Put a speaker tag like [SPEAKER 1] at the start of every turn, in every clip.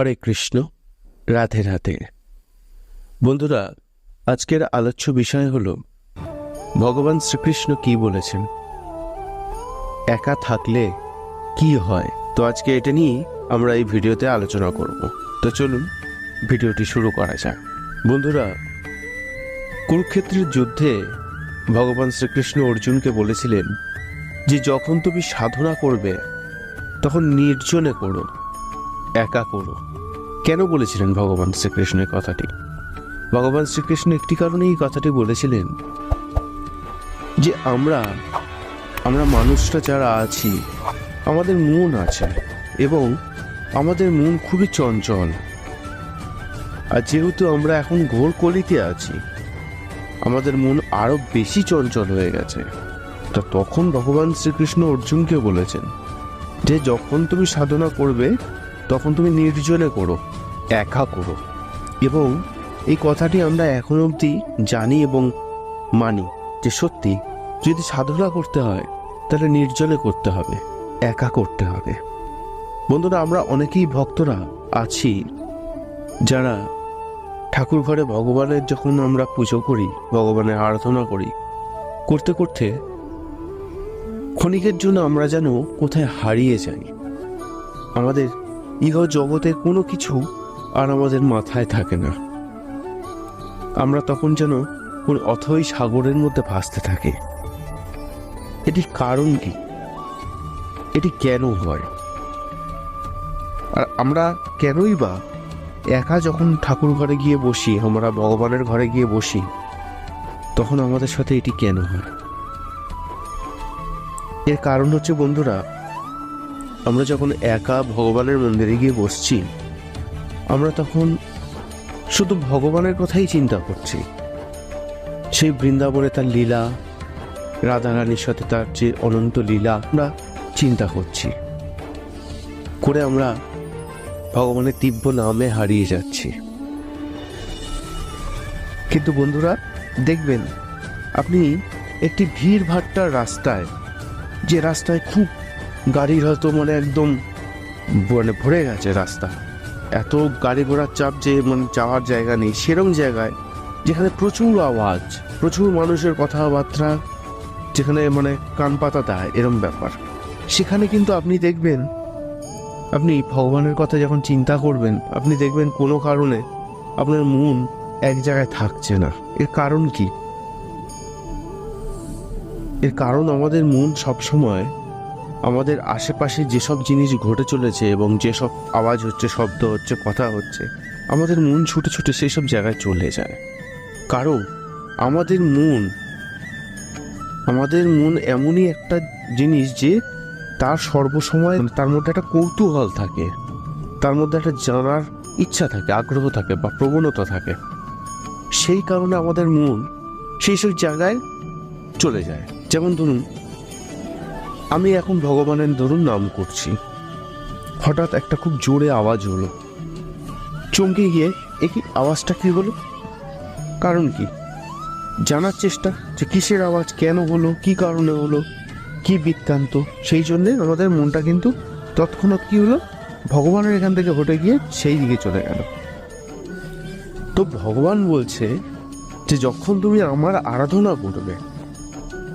[SPEAKER 1] হরে কৃষ্ণ, রাধে রাধে। বন্ধুরা, আজকের আলোচ্য বিষয় হল, ভগবান শ্রীকৃষ্ণ কি বলেছেন? একা থাকলে কি হয়? তো আজকে এটা নিয়ে আমরা এই ভিডিওতে আলোচনা করব। তো চলুন, ভিডিওটি শুরু করা যাক। বন্ধুরা, কুরুক্ষেত্রের যুদ্ধে ভগবান শ্রীকৃষ্ণ অর্জুনকে বলেছিলেন যে, যখন তুমি সাধনা করবে, তখন নির্জনে করো, একা করো। কেন বলেছিলেন ভগবান শ্রীকৃষ্ণের কথাটি? ভগবান শ্রীকৃষ্ণ একটি কারণে এই কথাটি বলেছিলেন যে আমরা আমরা মানুষরা যারা আছি, আমাদের মন আছে এবং আমাদের মন খুবই চঞ্চল। আর যেহেতু আমরা এখন ঘোর কলিতে আছি, আমাদের মন আরও বেশি চঞ্চল হয়ে গেছে, তা তখন ভগবান শ্রীকৃষ্ণ অর্জুনকে বলেছেন যে যখন তুমি সাধনা করবে তখন তুমি নির্জলে করো, একা করো। এবং এই কথাটি আমরা এখন অবধি জানি এবং মানি যে সত্যি যদি সাধনা করতে হয়, তাহলে নির্জলে করতে হবে, একা করতে হবে। বন্ধুরা, আমরা অনেকেই ভক্তরা আছি যারা ঠাকুর ঘরে ভগবানের যখন আমরা পুজো করি, ভগবানের আরাধনা করি, করতে করতে ক্ষণিকের জন্য আমরা যেন কোথায় হারিয়ে যাই, আমাদের ইহ জগতের কোনো কিছু আর আমাদের মাথায় থাকে না। আমরা তখন যেন কোন অথই সাগরের মধ্যে ভাসতে থাকি। এটির কারণ কি? এটি কেন হয়? আর আমরা কেনই বা একা যখন ঠাকুর ঘরে গিয়ে বসি, আমরা ভগবানের ঘরে গিয়ে বসি, তখন আমাদের সাথে এটি কেন হয়? এর কারণ হচ্ছে বন্ধুরা আমরা যখন একা ভগবানের মন্দিরে গিয়ে বসছি, আমরা তখন শুধু ভগবানের কথাই চিন্তা করছি। সেই বৃন্দাবনে তার লীলা, রাধারানীর সাথে তার যে অনন্ত লীলা, আমরা চিন্তা করছি। করে আমরা ভগবানের তীব্র নামে হারিয়ে যাচ্ছি। কিন্তু বন্ধুরা, দেখবেন, আপনি একটি ভিড় ভাট্টার রাস্তায়, যে রাস্তায় খুব গাড়ির হয়তো মানে একদম মানে ভরে গেছে রাস্তা। এত গাড়ি ঘোড়ার চাপ যে মানে যাওয়ার জায়গা নেই। সেরকম জায়গায় যেখানে প্রচুর আওয়াজ, প্রচুর মানুষের কথাবার্তা, যেখানে মানে কান পাতা দেয়, এরম ব্যাপার। সেখানে কিন্তু আপনি দেখবেন, আপনি ভগবানের কথা যখন চিন্তা করবেন, আপনি দেখবেন কোনো কারণে আপনার মন এক জায়গায় থাকছে না। এর কারণ কি? এর কারণ আমাদের মন সবসময় আমাদের আশেপাশে যেসব জিনিস ঘটে চলেছে এবং যেসব আওয়াজ হচ্ছে, শব্দ হচ্ছে, কথা হচ্ছে, আমাদের মন ছুটে ছুটে সেই সব জায়গায় চলে যায়। কারণ আমাদের মন আমাদের মন এমনই একটা জিনিস যে তার সর্বসময় তার মধ্যে একটা কৌতূহল থাকে, তার মধ্যে একটা জানার ইচ্ছা থাকে, আগ্রহ থাকে বা প্রবণতা থাকে। সেই কারণে আমাদের মন সেই সব জায়গায় চলে যায়। যেমন ধরুন আমি এখন ভগবানের ধরুন নাম করছি। হঠাৎ একটা খুব জোরে আওয়াজ হলো। চমকে গিয়ে একই আওয়াজটা কি হলো? কারণ কি? জানার চেষ্টা যে কিসের আওয়াজ, কেন হলো, কি কারণে হলো, কি বৃত্তান্ত, সেই জন্যে আমাদের মনটা কিন্তু তৎক্ষণাৎ কি হলো? ভগবানের এখান থেকে হটে গিয়ে সেই দিকে চলে গেল। তো ভগবান বলছে যে যখন তুমি আমার আরাধনা করবে,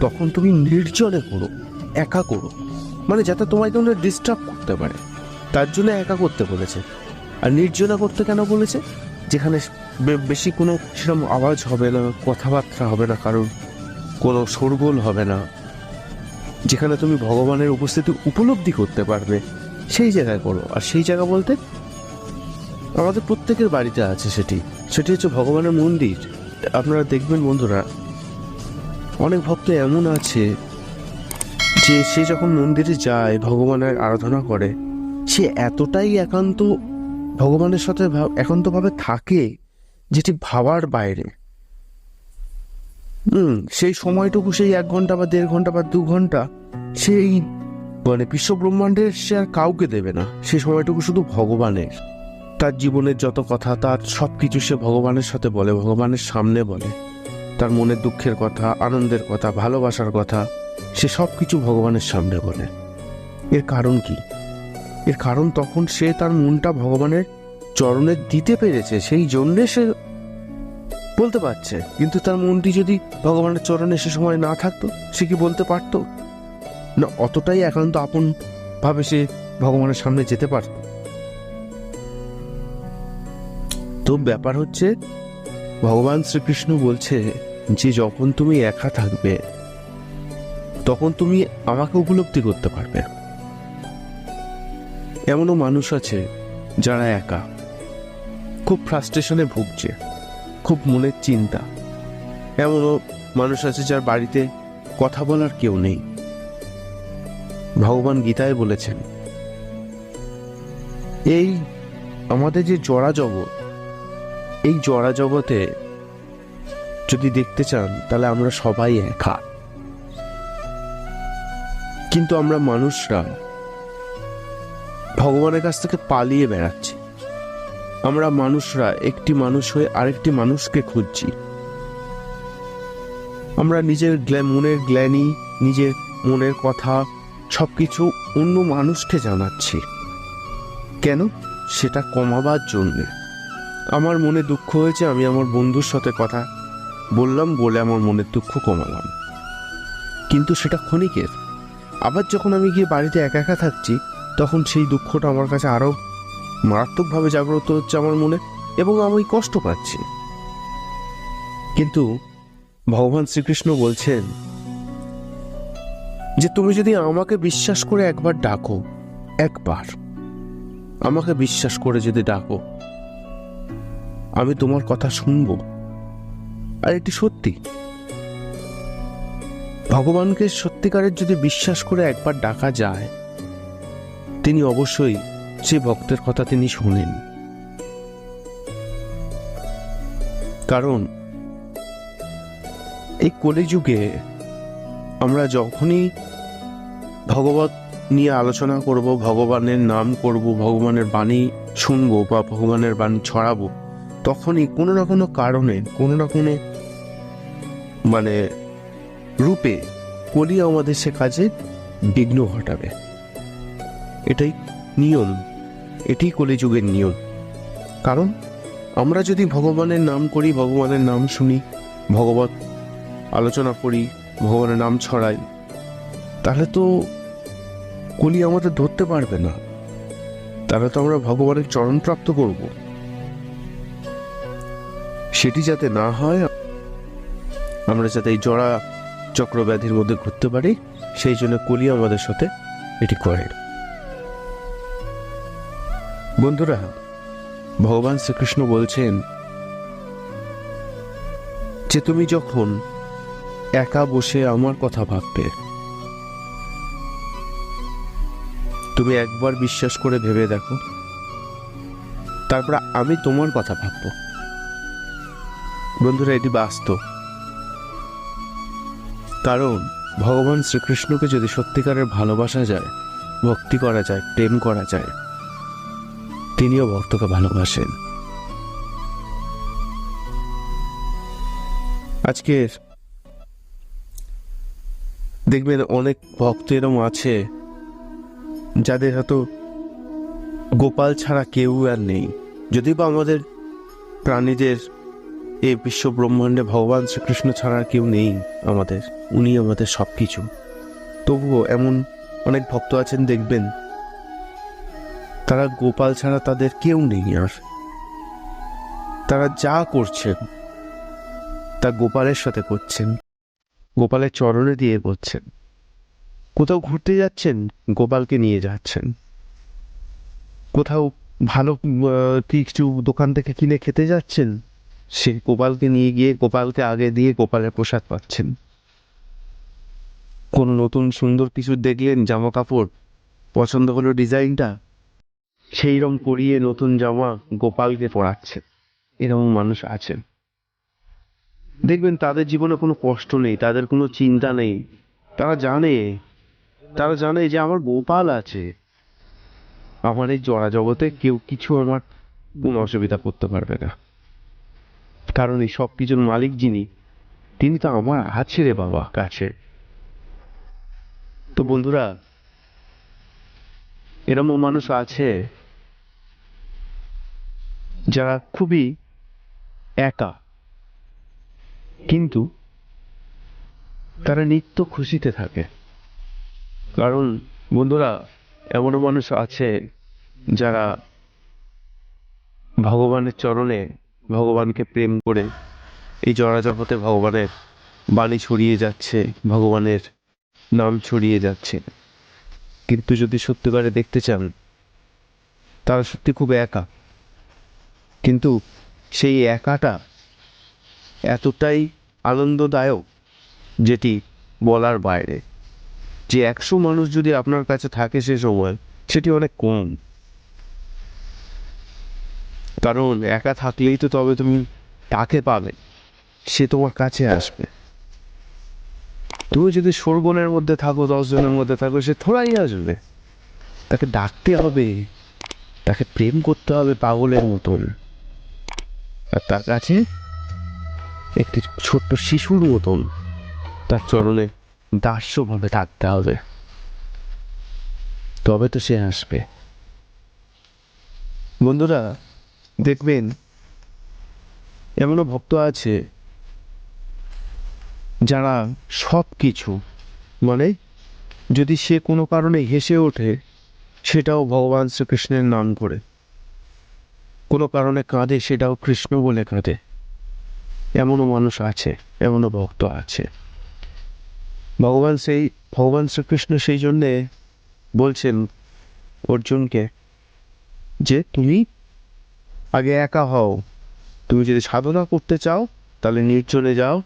[SPEAKER 1] তখন তুমি নির্জনে করো। একা করো। মানে যাতে তোমায় কোনো ডিস্টার্ব করতে পারে। তার জন্য একা করতে বলেছে। আর নির্জনা করতে কেন বলেছে? যেখানে বেশি কোনো সেরকম আওয়াজ হবে না, কথাবার্তা হবে না কারণ কোনো শোরগোল হবে না। যেখানে তুমি ভগবানের উপস্থিতি উপলব্ধি করতে পারবে, সেই জায়গায় করো। আর সেই জায়গা বলতে আমাদের প্রত্যেকের বাড়িতে আছে সেটি। সেটি হচ্ছে ভগবানের মন্দির। আপনারা দেখবেন বন্ধুরা, অনেক ভক্ত এমন আছে যে সে যখন মন্দিরে যায়, ভগবানের আরাধনা করে, সে এতটাই একান্ত, ভগবানের সাথে ভাব- একান্তভাবে থাকে যেটি ভাবার বাইরে। হুম, সেই সময়টুকু, সেই এক ঘণ্টা বা দেড় ঘণ্টা বা দু ঘণ্টা, সেই মানে বিশ্ব ব্রহ্মাণ্ডের সে আর কাউকে দেবে না। সেই সময়টুকু শুধু ভগবানের। তার জীবনের যত কথা, তার সব কিছু সে ভগবানের সাথে বলে, ভগবানের সামনে বলে। তার মনের দুঃখের কথা, আনন্দের কথা, ভালোবাসার কথা সে সব কিছু ভগবানের সামনে বলে। এর কারণ কি? এর কারণ তখন সে তার মনটা ভগবানের চরণে দিতে পেরেছে, সেই জন্যে সে বলতে পারছে। কিন্তু তার মনটি যদি ভগবানের চরণে সে সময় না থাকতো, সে কি বলতে পারতো? না, অতটাই একান্ত আপন ভাবে সে ভগবানের সামনে যেতে পারত। তো ব্যাপার হচ্ছে, ভগবান শ্রীকৃষ্ণ বলছে যে, যখন তুমি একা থাকবে তখন তুমি আমাকে উপলব্ধি করতে পারবে। এমনও মানুষ আছে যারা একা, খুব ফ্রাস্ট্রেশনে ভুগছে, খুব মনের চিন্তা। এমনও মানুষ আছে যার বাড়িতে কথা বলার কেউ নেই। ভগবান গীতায় বলেছেন, এই আমাদের যে জড়া জগৎ, এই জড়া জগতে যদি দেখতে চান তাহলে আমরা সবাই একা। কিন্তু আমরা মানুষরা ভগবানের কাছ থেকে পালিয়ে বেড়াচ্ছি। আমরা মানুষরা একটি মানুষ হয়ে আরেকটি মানুষকে খুঁজছি। আমরা নিজের মনের গ্ল্যানি নিজের মনের কথা, সবকিছু অন্য মানুষকে জানাচ্ছি। কেন? সেটা কমাবার জন্যে। আমার মনে দুঃখ হয়েছে, আমি আমার বন্ধুর সাথে কথা বললাম বলে আমার মনের দুঃখ কমালাম। কিন্তু সেটা ক্ষণিকের। আবার যখন আমি গিয়ে বাড়িতে একা একা থাকছি, তখন সেই দুঃখটা আমার কাছে আরও মারাত্মকভাবে জাগ্রত হচ্ছে আমার মনে এবং আমি কষ্ট পাচ্ছি। কিন্তু ভগবান শ্রীকৃষ্ণ বলছেন যে তুমি যদি আমাকে বিশ্বাস করে একবার ডাকো, একবার আমাকে বিশ্বাস করে যদি ডাকো, আমি তোমার কথা শুনব। আর এটি সত্যি। ভগবানকে সত্যিকারের যদি বিশ্বাস করে একবার ডাকা যায়, তিনি অবশ্যই সে ভক্তের কথা তিনি শোনেন। কারণ, এই কলিযুগে আমরা যখনই ভগবত নিয়ে আলোচনা করব, ভগবানের নাম করব, ভগবানের বাণী শুনব বা ভগবানের বাণী ছড়াবো, তখনই কোনো না কোনো কারণে, কোনো না কোনো মানে রূপে কলি আমাদের সে কাজে বিঘ্ন ঘটাবে। এটাই নিয়ম এটি কলিযুগের নিয়ম। কারণ আমরা যদি ভগবানের নাম করি, ভগবানের নাম শুনি, ভগবত আলোচনা করি, ভগবানের নাম ছড়াই, তাহলে তো কলি আমাদের ধরতে পারবে না। তাহলে তো আমরা ভগবানের চরণ প্রাপ্ত করব। সেটি যাতে না হয়, আমরা যাতে এই জড়া চক্রব্যাধির মধ্যে ঘুরতে পারি, সেই জন্য কলি আমাদের সাথে এটি করে। বন্ধুরা, ভগবান শ্রীকৃষ্ণ বলছেন যে তুমি যখন একা বসে আমার কথা ভাববে, তুমি একবার বিশ্বাস করে ভেবে দেখো, তারপর আমি তোমার কথা ভাবব। বন্ধুরা, এটি বাস্তব। কারণ ভগবান শ্রীকৃষ্ণকে যদি সত্যিকারের ভালোবাসা যায়, ভক্তি করা যায়, প্রেম করা যায়, তিনিও ভক্তকে ভালোবাসেন। আজকের দেখবেন অনেক ভক্ত এরম আছে, যাদের হয়তো গোপাল ছাড়া কেউ আর নেই। যদি বা আমাদের প্রাণীদের এই বিশ্ব ব্রহ্মাণ্ডে ভগবান শ্রীকৃষ্ণ ছাড়া আর কেউ নেই আমাদের। উনি আমাদের সব কিছু তবুও এমন অনেক ভক্ত আছেন, দেখবেন। তারা গোপাল ছাড়া তাদের কেউ নেই আর। তারা যা করছেন, তা গোপালের সাথে করছেন। গোপালের চরণে দিয়ে করছেন কোথাও ঘুরতে যাচ্ছেন? গোপালকে নিয়ে যাচ্ছেন। কোথাও ভালো কিছু দোকান থেকে কিনে খেতে যাচ্ছেন? সে গোপালকে নিয়ে গিয়ে গোপালকে আগে দিয়ে গোপালের প্রসাদ পাচ্ছেন। কোনো নতুন সুন্দর কিছু দেখলেন জামা কাপড়? পছন্দ হলো ডিজাইনটা? সেই রকম পরিয়ে নতুন জামা গোপালকে পরাচ্ছেন। এরকম মানুষ আছেন। দেখবেন তাদের জীবনে কোনো কষ্ট নেই তাদের কোনো চিন্তা নেই। তারা জানে তারা জানে যে আমার গোপাল আছে। আমার এই জড়া জগতে কেউ কিছু আমার কোনো অসুবিধা করতে পারবে না। কারণ এই সব কিছুর মালিক যিনি তিনি তো আমার আছে রে বাবা। কাছে। তো বন্ধুরা এরকম মানুষ আছে যারা খুবই একা কিন্তু তারা নিত্য খুশিতে থাকে। কারণ বন্ধুরা এমনও মানুষ আছে যারা ভগবানের চরণে ভগবানকে প্রেম করে এই জড়াজগতে ভগবানের বাণী ছড়িয়ে যাচ্ছে, ভগবানের নাম ছড়িয়ে যাচ্ছে। কিন্তু যদি সত্যিকারে দেখতে চান, তারা সত্যি খুব একা। কিন্তু সেই একাটা এতটাই আনন্দদায়ক যেটি বলার বাইরে। যে একশো মানুষ যদি আপনার কাছে থাকে সে সময়, সেটি অনেক কম। কারণ একা থাকলেই তো তবে তুমি তাকে পাবে। সে তোমার কাছে আসবে। তুমি যদি সরবনের মধ্যে থাকো দশজনের মধ্যে থাকো, সে থোড়াই আসবে। তাকে ডাকতে হবে। তাকে প্রেম করতে হবে পাগলের মতন। আর তার কাছে একটি ছোট্ট শিশুর মতন। তার চরণে দাস্যভাবে থাকতে হবে। তবে তো সে আসবে। বন্ধুরা দেখবেন, এমনও ভক্ত আছে যারা সব কিছু মানে যদি সে কোনো কারণে হেসে ওঠে, সেটাও ভগবান শ্রীকৃষ্ণের নাম করে। কোনো কারণে কাঁদে, সেটাও কৃষ্ণ বলে কাঁদে। এমনও মানুষ আছে, এমনও ভক্ত আছে। ভগবান সেই, ভগবান শ্রীকৃষ্ণ সেই জন্যে বলছেন অর্জুনকে যে, তুমি আগে একা হও। তুমি যদি সাধনা করতে চাও, তাহলে নির্জনে যাও।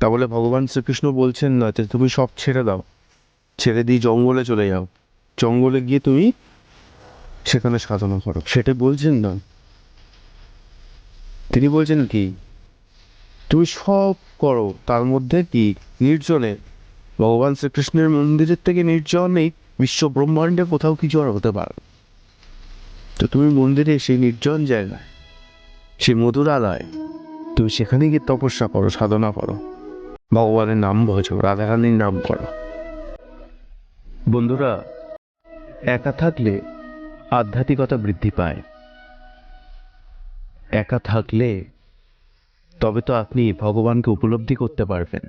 [SPEAKER 1] তাহলে ভগবান শ্রীকৃষ্ণ বলছেন না যে তুমি সব ছেড়ে দাও। ছেড়ে দিয়ে জঙ্গলে চলে যাও। জঙ্গলে গিয়ে তুমি সেখানে সাধনা করো। সেটা বলছেন না তিনি বলছেন কি, তুমি সব করো, তার মধ্যে কি নির্জনে? ভগবান শ্রীকৃষ্ণের মন্দিরের থেকে নির্জনেই বিশ্ব ব্রহ্মাণ্ডে কোথাও কিছু আর হতে পারে। তো তুমি মন্দিরে সেই নির্জন জায়গায়, সেই মধুরালয় তুমি সেখানে গিয়ে তপস্যা করো, সাধনা করো। ভগবানের নাম ভজো রাধারানীর নাম করো বন্ধুরা, একা থাকলে আধ্যাত্মিকতা বৃদ্ধি পায়। একা থাকলে তবে তো আপনি ভগবানকে উপলব্ধি করতে পারবেন।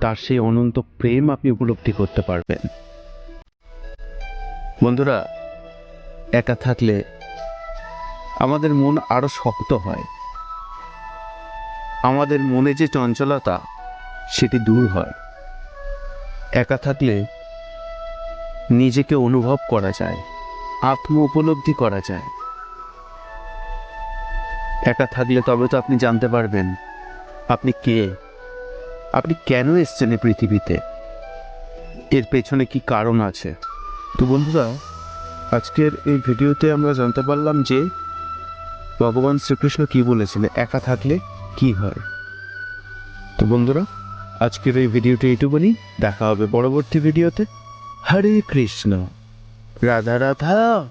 [SPEAKER 1] তার সেই অনন্ত প্রেম আপনি উপলব্ধি করতে পারবেন। বন্ধুরা একা থাকলে আমাদের মন আরও শক্ত হয়। আমাদের মনে যে চঞ্চলতা, সেটি দূর হয়। একা থাকলে নিজেকে অনুভব করা যায়, আত্ম উপলব্ধি করা যায়। একা থাকলে তবে তো আপনি জানতে পারবেন, আপনি কে? আপনি কেন এসছেন এই পৃথিবীতে? এর পেছনে কি কারণ আছে? তো বন্ধুরা আজকের এই ভিডিওতে আমরা জানতে পারলাম যে ভগবান শ্রীকৃষ্ণ কি বলেছিলেন? একা থাকলে কি হয়? তো বন্ধুরা, আজকের এই ভিডিওটি এইটুকুনি। দেখা হবে পরবর্তী ভিডিওতে। হরে কৃষ্ণ। রাধা রাধা।